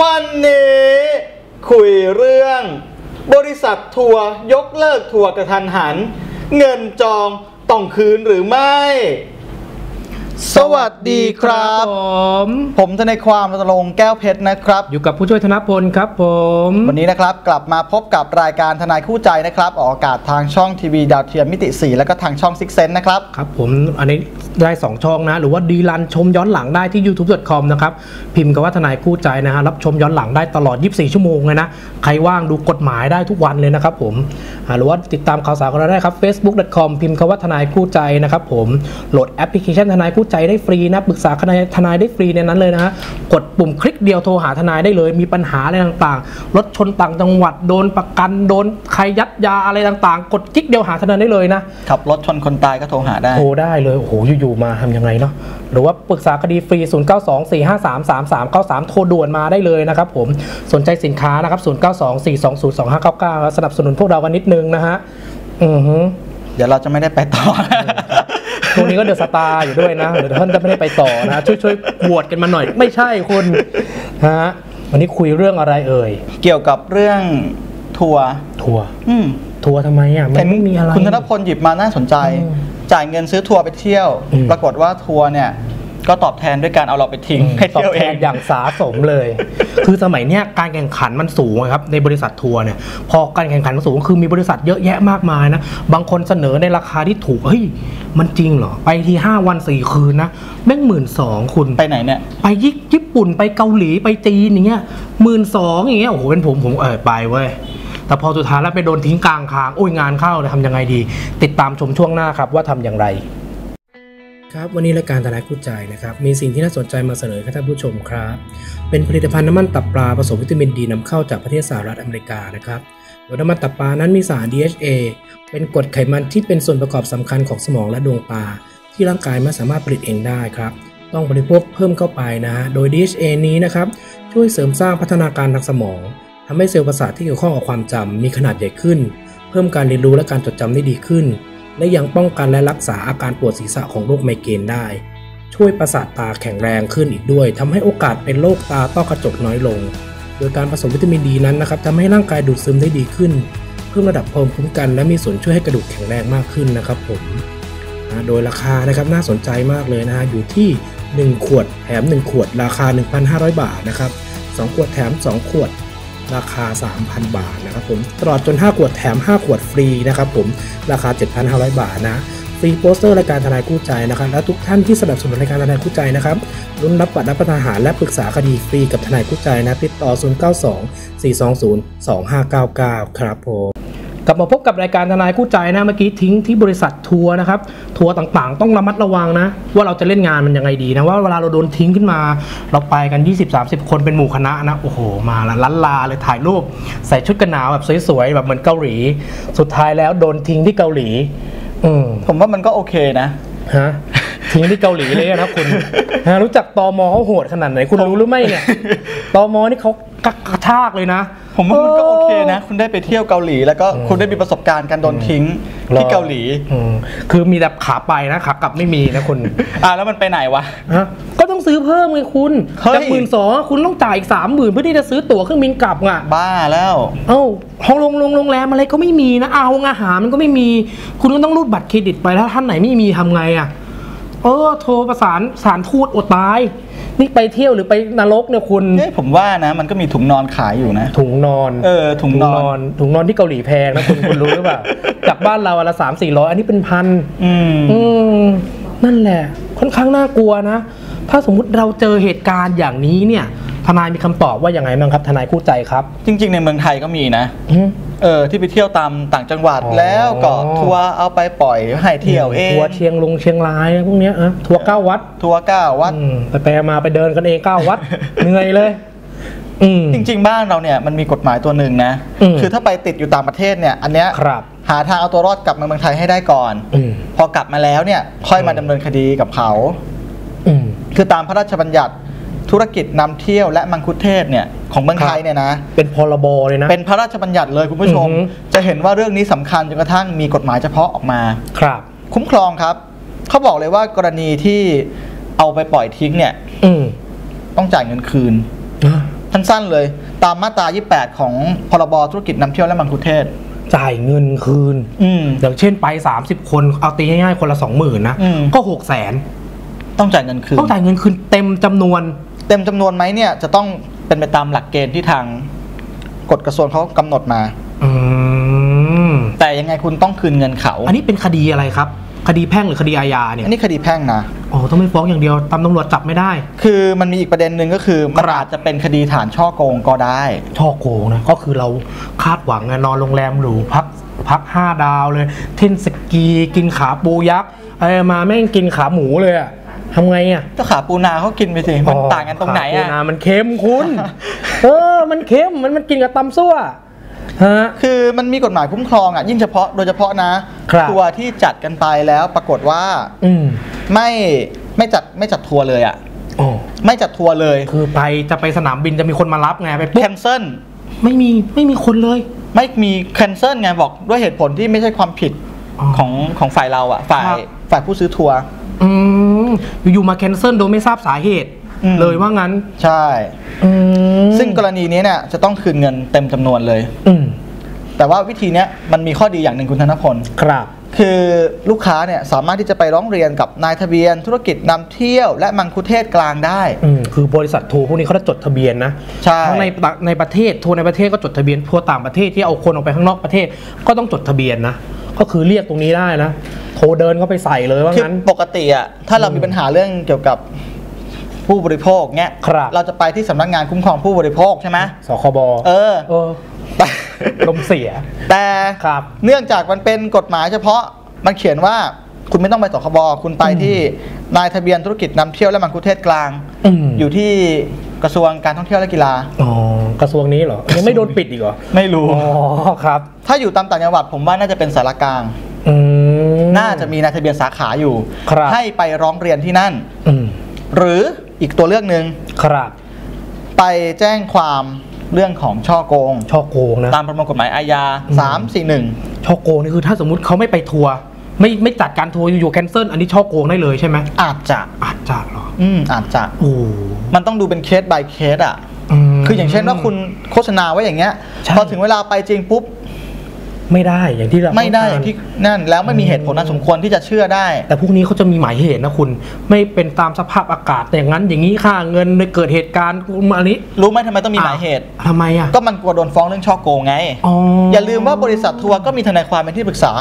วันนี้คุยเรื่อง บริษัททัวร์ยกเลิกทัวร์กระทันหัน เงินจองต้องคืนหรือไม่ สวัสดีครับ ผมผมทนายความรณรงค์แก้วเพชรนะครับ อยู่กับผู้ช่วยธนพลครับผม วันนี้นะครับกลับมาพบกับรายการทนายคู่ใจนะครับ ออกอากาศทางช่องทีวีดาวเทียมมิติ 4 แล้วก็ทางช่องซิกเซนนะครับ ครับผมอันนี้ได้ 2 ช่องนะ หรือว่าดีลันชมย้อนหลังได้ที่ youtube.com นะครับ พิมพ์กับว่าทนายคู่ใจนะฮะรับชมย้อนหลังได้ตลอด 24 ชั่วโมงเลยนะ ใครว่างดูกฎหมายได้ทุกวันเลยนะครับผมอ่าหรือว่าติดตามข่าวสารของเราได้ครับ facebook.com พิมพ์คำว่าทนายคู่ใจนะครับผมโหลดแอปพลิเคชันทนายคู่ใจได้ฟรีนะปรึกษาทนายทนายได้ฟรีในนั้นเลยนะฮะกดปุ่มคลิกเดียวโทรหาทนายได้เลย มีปัญหาอะไรต่างๆรถชนต่างจังหวัดโดนประกันโดนใครยัดยาอะไรต่างๆ กดคลิกเดียวหาทนายได้เลยนะขับรถชนคนตายก็โทรหาได้โทรได้เลยโอ้โหอยู่ๆมาทำยังไงเนาะหรือว่าปรึกษาคดีฟรี 0 9 2 4 5 3 3 3 9 3 โทรด่วนมาได้เลยนะครับผมสนใจสินค้านะครับ 0 9 2 4 2 0 2 5 9 9 สนับสนุนพวกเรากันนิดนึงนะฮะอือฮึเดี๋ยวเราจะไม่ได้ไปต่อ ตรงนี้ก็เดือดสตาร์อยู่ด้วยนะเดี๋ยวท่านจะไม่ได้ไปต่อนะช่วยช่วยๆโหวตกันมาหน่อย ไม่ใช่คุณฮะวันนี้คุยเรื่องอะไรเอ่ยเกี่ยวกับเรื่องทัวร์ทัวร์อืมทัวร์ทำไมอะมันไม่มีอะไรคุณธนพลหยิบมาน่าสนใจอืมจ่ายเงินซื้อทัวร์ไปเที่ยวอืมปรากฏว่าทัวร์เนี่ย ก็ตอบแทนด้วยการเอาเราไปทิ้งให้ตอเที่ยวบเอแทนงอย่างสาสมเลย คือสมัยเนี้ยการแข่งขันมันสูงอะครับในบริษัททัวร์เนี่ยพอการแข่งขันมันสูงคือมีบริษัทเยอะแยะมากมายนะบางคนเสนอในราคาที่ถูกเฮ้ยมันจริงเหรอ ไปทีห้าวันสี่คืนนะแม่งหมื่นสองคุณไปไหนเนี่ย ไปญี่ญี่ปุ่นไปเกาหลีไปจีนอย่างเงี้ยหมื่นสองอย่างเงี้ยโอ้โหเป็นผมผมเออไปเว้ยแต่พอสุดท้ายแล้วไปโดนทิ้งกลางทางโอ้ยงานเข้าเลยทำยังไงดี ติดตามชมช่วงหน้าครับว่าทำอย่างไร ครับวันนี้รายการทนายคู่ใจนะครับมีสิ่งที่น่าสนใจมาเสนอให้ท่านผู้ชมครับ เป็นผลิตภัณฑ์น้ำมันตับปลาผสมวิตามินดีนำเข้าจากประเทศสหรัฐอเมริกานะครับโดยน้ำมันตับปลานั้นมีสาร DHA เป็นกรดไขมันที่เป็นส่วนประกอบสำคัญของสมองและดวงตาที่ร่างกายไม่สามารถผลิตเองได้ครับ ต้องบริโภคเพิ่มเข้าไปนะฮะโดย DHA นี้นะครับช่วยเสริมสร้างพัฒนาการทางสมองทำให้เซลล์ประสาทที่เกี่ยวข้องกับความจำมีขนาดใหญ่ขึ้น เพิ่มการเรียนรู้และการจดจำได้ดีขึ้น และยังป้องกันและรักษาอาการปวดศีรษะของโรคไมเกรนได้ ช่วยประสาทตาแข็งแรงขึ้นอีกด้วยทำให้โอกาสเป็นโรคตาต้อกระจกน้อยลง โดยการผสมวิตามินดีนั้นนะครับทำให้ร่างกายดูดซึมได้ดีขึ้น เพิ่มระดับภูมิคุ้มกัน และมีส่วนช่วยให้กระดูกแข็งแรงมากขึ้นนะครับผมนะโดยราคานะครับน่าสนใจมากเลยนะฮะอยู่ที่ 1 ขวดแถม 1 ขวด ราคา 1,500 บาทนะครับ2ขวดแถม 2 ขวด ราคา 3,000 บาทนะครับผมตลอดจน 5 ขวดแถม 5 ขวดฟรีนะครับผมราคา 7,500 บาทนะฟรีโปสเตอร์รายการทนายคู่ใจนะครับและทุกท่านที่สนับสนุนรายการทนายคู่ใจนะครับรุ่นรับบัตรรับประทานอาหารและปรึกษาคดีฟรีกับทนายคู่ใจนะติดต่อ 092 420 2599 ครับผม กลับมาพบกับรายการทนายคู่ใจนะเมื่อกี้ทิ้งที่บริษัททัวร์นะครับทัวร์ต่างๆ ต้องระมัดระวังนะ ว่าเราจะเล่นงานมันยังไงดีนะว่าเวลาเราโดนทิ้งขึ้นมา เราไปกัน 20-30 คนเป็นหมู่คณะนะโอ้โหมาละลันลาเลยถ่ายรูปใส่ชุดกันหนาวแบบสวยๆแบบเหมือนเกาหลี สุดท้ายแล้วโดนทิ้งที่เกาหลี อืมผมว่ามันก็โอเคนะฮะทิ้งที่เกาหลีเลยนะคุณฮะรู้จักตอมอเขาโหดขนาดไหนคุณรู้หรือไม่เนี่ยตอมอนี่เขา กกระชากเลยนะ ผมว่ามันก็โอเคนะ คุณได้ไปเที่ยวเกาหลี แล้วก็คุณได้มีประสบการณ์การโดนทิ้งที่เกาหลีอืมคือมีแต่ขาไปนะขากลับไม่มีนะคุณอะแล้วมันไปไหนวะฮะก็ต้องซื้อเพิ่มไงคุณเฮ้ยจากหมื่นสองคุณต้องจ่ายอีกสามหมื่นเพื่อที่จะซื้อตั๋วเครื่องบินกลับไงบ้าแล้ว เอ้าห้องโรงโรงโรงแรมอะไรก็ไม่มีนะเอาอาหารมันก็ไม่มี คุณก็ต้องรูดบัตรเครดิตไปถ้าท่านไหนไม่มีทำไงอะ เออโทรประสานสารทูตอดตาย นี่ไปเที่ยวหรือไปนรกเนี่ยคุณเนี่ยผมว่านะ มันก็มีถุงนอนขายอยู่นะ ถุงนอนเออถุงนอน ถุงนอนที่เกาหลีแพงนะคุณคุณรู้หรือเปล่าจากบ้านเราอนละสามสี่ร้อยอันนี้เป็นพันอืมอืมนั่นแหละ ค่อนข้างน่ากลัวนะ ถ้าสมมุติเราเจอเหตุการณ์อย่างนี้เนี่ยทนายมีคำตอบว่าอย่างไรบ้างครับ ทนายคู่ใจครับ จริง ๆ ในเมืองไทยก็มีนะอืม เออที่ไปเที่ยวตามต่างจังหวัดอ๋อ แล้วก็ทัวร์เอาไปปล่อยให้เที่ยวเองทัวร์เชียงลุงเชียงรายพวกเนี้ยอะทัวร์เก้าวัดทัวร์เก้าวัด อืมไปไปมาไปเดินกันเองเก้าวัด เหนื่อยเลย อืม จริง ๆ บ้านเราเนี่ยมันมีกฎหมายตัวหนึ่งนะ อืม คือถ้าไปติดอยู่ต่างประเทศเนี่ยอันเนี้ยครับ หาทางเอาตัวรอดกลับมาเมืองไทยให้ได้ก่อน อืม พอกลับมาแล้วเนี่ยค่อยมาดำเนินคดีกับเขา อืม คือตามพระราชบัญญัติ ธุรกิจนำเที่ยวและมังคุเทศก์เนี่ยของเมืองไทยเนี่ยนะเป็นพรบเลยนะเป็นพระราชบัญญัติเลยคุณผู้ชมอือหือจะเห็นว่าเรื่องนี้สำคัญจนกระทั่งมีกฎหมายเฉพาะออกมาครับ คุ้มครองครับเขาบอกเลยว่ากรณีที่เอาไปปล่อยทิ้งเนี่ยอืมต้องจ่ายเงินคืนอะทสั้นๆเลย ตามมาตรา 28 ของพรบธุรกิจนำเที่ยวและมังคุเทศจ่ายเงินคืนอืมอย่างเช่นไป 30 คนเอาตีง่ายๆคนละ20,000นะอืมก็6 0 0 0 0นต้องจ่ายเงินคืนต้องจ่ายเงินคืนเต็มจำนวน เต็มจำนวนไหมเนี่ยจะต้องเป็นไปตามหลักเกณฑ์ที่ทางกฎกระทรวงเขากำหนดมาอืมแต่ยังไงคุณต้องคืนเงินเขา อันนี้เป็นคดีอะไรครับ คดีแพ่งหรือคดีอาญาเนี่ยอันนี้คดีแพ่งนะอ๋อต้องไม่ฟ้องอย่างเดียวตำตำรวจจับไม่ได้ คือมันมีอีกประเด็นหนึ่งก็คือมันครับอาจจะเป็นคดีฐานช่อโกงก็ได้ช่อโกงนะก็คือเราคาดหวังไงนอนโรงแรมหรูพักพักห้าดาวเลย เทนสกีกินขาปูยักษ์ไอ้มาแม่งกินขาหมูเลยอะ ทำไงอะก็ขาปูนาเขากินไปสิมันต่างกันตรงไหนขาปูอะนามันเค็มคุณเออมันเค็มมันมันกินกับตำซั่วฮะคือมันมีกฎหมายคุ้มครองอะยิ่งเฉพาะโดยเฉพาะนะครับทัวร์ที่จัดกันไปแล้วปรากฏว่า อืมไม่ไม่จัดไม่จัดทัวร์เลยอะโอ้ไม่จัดทัวร์เลย คือไปจะไปสนามบินจะมีคนมารับไงไปปุ๊แคบนเซิลไม่มีไม่มีคนเลย ไม่มีแคนเซิลไงบอกด้วยเหตุผลที่ไม่ใช่ความผิดอ๋อของของฝ่ายเราอะ ฝ่ายครับฝ่ายผู้ซื้อทัวร์ อืมอยู่ๆมาแคนเซิลโดยไม่ทราบสาเหตุ อืม เลยว่างั้น ใช่ อืมซึ่งกรณีนี้เนี่ยจะต้องคืนเงินเต็มจำนวนเลย อืมแต่ว่าวิธีเนี้ยมันมีข้อดีอย่างหนึ่งคุณธนพล ครับ คือลูกค้าเนี่ยสามารถที่จะไปร้องเรียนกับนายทะเบียน ธุรกิจนำเที่ยวและมังคุเทศกลางได้อืมคือบริษัททัวร์พวกนี้เขาจะจดทะเบียนนะใช่ทั้งในประในประเทศทัวร์ในประเทศก็จดทะเบียนทัวร์ต่างประเทศที่เอาคนออกไปข้างนอกประเทศก็ต้องจดทะเบียนนะก็คือเรียกตรงนี้ได้นะโทรเดินเข้าไปใส่เลยว่าคืองั้นปกติอะถ้าเรามีปัญหาเรื่องเกี่ยวกับผู้บริโภคเนี้ยครับเราจะไปที่สำนักงานคุ้มครองผู้บริโภคใช่ไหมสคบเออเออ แต่ลมเสีย แต่ครับ เนื่องจากมันเป็นกฎหมายเฉพาะมันเขียนว่าคุณไม่ต้องไปสคบคุณไปที่นายทะเบียนธุรกิจนำเที่ยวและมังคุเทศกลางอืมอยู่ที่กระทรวงการท่องเที่ยวและกีฬาอ๋อกระทรวงนี้เหรอยังไม่โดนปิดอีกเหรอไม่รู้อ๋อครับ ถ้าอยู่ตามต่างจังหวัดผมว่าน่าจะเป็นสารกลางอืมน่าจะมีนายทะเบียนสาขาอยู่ครับให้ไปร้องเรียนที่นั่นอืมหรืออีกตัวเลือกหนึ่งครับ ไปแจ้งความ เรื่องของช่อโกง ช่อโกงนะ ตามประมวลกฎหมายอาญาอืม341 ช่อโกงนี่คือถ้าสมมุติเขาไม่ไปทัวร์ไม่ไม่จัดการทัวร์อยู่ๆแคนเซิลอันนี้ช่อโกงได้เลยใช่ไหมอาจจะอาจจะเหรอ อืมอาจจะโอ้มันต้องดูเป็นเคส by เคสอะมคืออย่างเช่นว่าคุณโฆษณาไว้อย่างเงี้ยใช่พอถึงเวลาไปจริงปุ๊บ ไม่ได้อย่างที่เราไม่ได้อย่างต้องกที่นั่นแล้วไม่มีเหตุผลอันสมควรที่จะเชื่อได้ารแต่พวกนี้เขาจะมีหมายเหตุนะคุณ ไม่เป็นตามสภาพอากาศแต่อย่างนั้นอย่างนี้ค่าเงินเกิดเหตุการณ์อันนี้ รู้ไหมทำไมต้องมีหมายเหตุทำไมอะก็มันกลัวโดนฟ้องเรื่องช่อโกงไงอ๋อออย่าลืมว่าบริษัททัวร์ก็มีทนายความเป็นที่ปรึกษา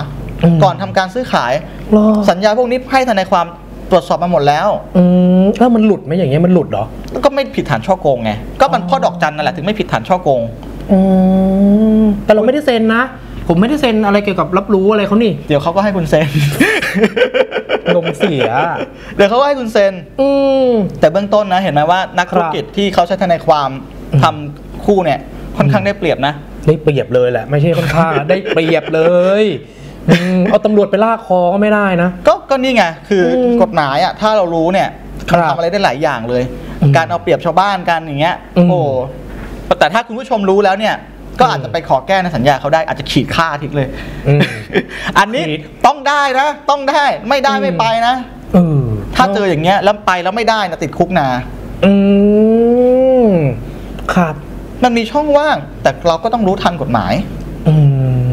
อืมก่อนทำการซื้อขายเหรอสัญญาพวกนี้ให้ทนายความตรวจสอบมาหมดแล้ว อืมแล้วมันหลุดไหมอย่างเงี้ยมันหลุดเหรอแล้วก็ไม่ผิดฐานช่อโกงไง ก็มันพ่อดอกจันนั่นแหละถึงไม่ผิดฐานช่อโกง อืมแต่เราไม่ได้เซ็นนะ ผมไม่ได้เซ็นอะไรเกี่ยวกับรับรู้อะไรเขานี่ เดี๋ยวเขาก็ให้คุณเซ็นลมเสีย เดี๋ยวเขาก็ให้คุณเซ็นอืมแต่เบื้องต้นนะเห็นไหมว่านักธุรกิจที่เขาใช้ทนายความอืมทำคู่เนี่ยค่อนข้างได้เปรียบนะได้เปรียบเลยแหละ ไม่ใช่ค่อนข้างได้เปรียบเลยอืมเอาตำรวจไปลากคอก็ไม่ได้นะ ก็ก็นี่ไงคืออมกฎหมายอะถ้าเรารู้เนี่ยครับมันทำอะไรได้หลายอย่างเลยอืมการเอาเปรียบชาวบ้านกันอย่างเงี้ยอืมโอ้แต่ถ้าคุณผู้ชมรู้แล้วเนี่ย ก็อาจจะไปขอแก้ในสัญญาเขาได้อาจจะขีดค่าทิ้งเลยอืมอันนี้ขีดต้องได้นะต้องได้ไม่ได้อืมไม่ไปนะเออถ้าเจออย่างเงี้ยแล้วไปแล้วไม่ได้นะติดคุกนะอืมครับ มันมีช่องว่าง แต่เราก็ต้องรู้ทันกฎหมาย อื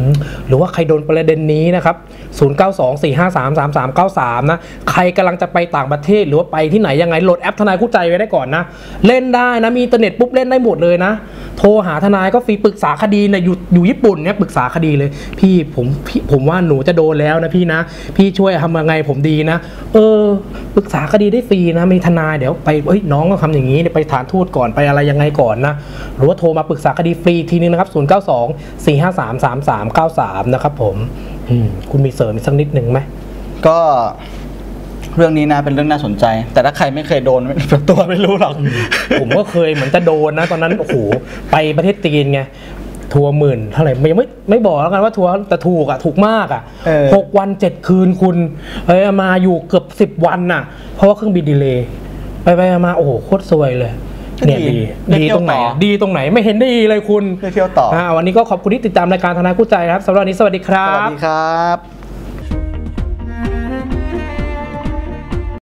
มหรือว่าใครโดนประเด็นนี้นะครับ 0924533393 นะ ใครกำลังจะไปต่างประเทศหรือว่าไปที่ไหนยังไงโหลดแอปทนายคู่ใจไว้ได้ก่อนนะ เล่นได้นะ มีอินเทอร์เน็ตปุ๊บเล่นได้หมดเลยนะ โทรหาทนายก็ฟรีปรึกษาคดีเนี่ยอยู่อยู่ญี่ปุ่นเนี่ยปรึกษาคดีเลย พี่ผมพี่ผมว่าหนูจะโดนแล้วนะพี่นะ พี่ช่วยทำยังไงผมดีนะ เออปรึกษาคดีได้ฟรีนะมีทนายเดี๋ยวไปเอ้ยน้องก็ทำอย่างนี้ไปฐานทูตก่อนไปอะไรยังไงก่อนนะหรือว่าโทรมาปรึกษาคดีฟรีอีกทีนึงนะครับ 092 453 3393 นะครับผมอืมคุณมีเสริมอีกสักนิดหนึ่งไหมก็ เรื่องนี้นะเป็นเรื่องน่าสนใจ แต่ถ้าใครไม่เคยโดนตัวไม่รู้หรอก ผมก็เคยเหมือนจะโดนนะ ตอนนั้นโอ้โหไปประเทศจีนไงทัวร์หมื่นเท่าไหร่ไม่ยังไม่ไม่บอกแล้วกันว่าทัวร์แต่ถูกอะถูกมากอะเออหกวันเจ็ดคืนคุณเอ้ยมาอยู่เกือบสิบวันน่ะ เพราะว่าเครื่องบินดีเลย์ไปไปมาโอ้โหโคตรซวยเลยเนี่ยดีได้ดีเที่ยวตรงไหนต่ออะดีตรงไหนไม่เห็นดีเลยคุณเพื่อเที่ยวต่ออ่าวันนี้ก็ขอบคุณที่ติดตามรายการทนายคู่ใจนะครับสำหรับวันนี้สวัสดีครัสวัสบดีครับ